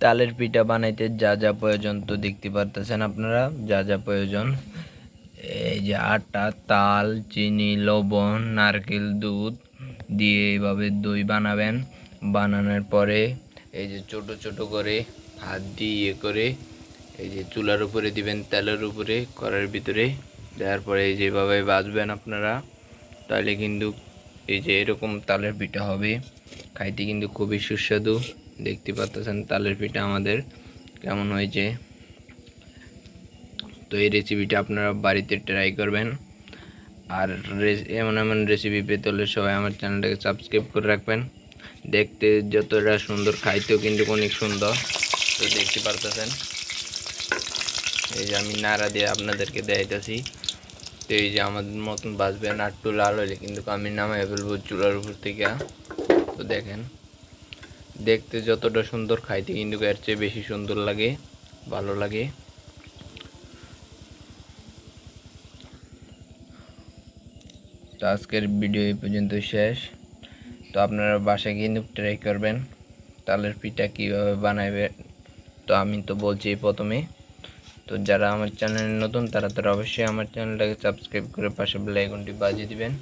তালের পিঠা বানাইতে যা যা প্রয়োজন তো দেখতে পারতেছেন আপনারা, যা যা প্রয়োজন। এই যে আটা, তাল, চিনি, লবণ, নারকেল, দুধ দিয়ে এইভাবে দই বানাবেন। বানানোর পরে এই যে ছোট ছোট করে হাত দিয়ে ইয়ে করে এই যে চুলার উপরে দিবেন, তেলের উপরে কড়াইয়ের ভিতরে। দেওয়ার পরে এই যেভাবে বাজবেন আপনারা তাহলে কিন্তু এই যে এরকম তালের পিঠা হবে। খাইতে কিন্তু খুবই সুস্বাদু। দেখতে পাচ্ছেন তালের পিঠা আমাদের কেমন হয়েছে। তো এই রেসিপিটা আপনারা বাড়িতে ট্রাই করবেন। আর এমন এমন রেসিপি পেতে হলে সবাই আমার চ্যানেলটাকে সাবস্ক্রাইব করে রাখবেন। দেখতে যতটা সুন্দর, খাইতেও কিন্তু অনেক সুন্দর। তো দেখতে পারতেছেন। এই যে আমি নাড়া দিয়ে আপনাদেরকে দেখাইতেছি। তো এই যে আমাদের মতন আর একটু লাল হলে কিন্তু আমি নামাই ফেলব চুলার উপর থেকে। তো দেখেন। দেখতে যতটা সুন্দর, খাইতে কিন্তু এর চেয়ে বেশি সুন্দর লাগে, ভালো লাগে। তো আজকের ভিডিও এই পর্যন্ত শেষ। তো আপনারা বাসায় কিন্তু ট্রাই করবেন, তালের পিঠা কীভাবে বানাবে তো আমি তো বলছি প্রথমে। তো যারা আমার চ্যানেলে নতুন, তারা তারা অবশ্যই আমার চ্যানেলটাকে সাবস্ক্রাইব করে পাশে বেল আইকনটি বাজিয়ে দিবেন।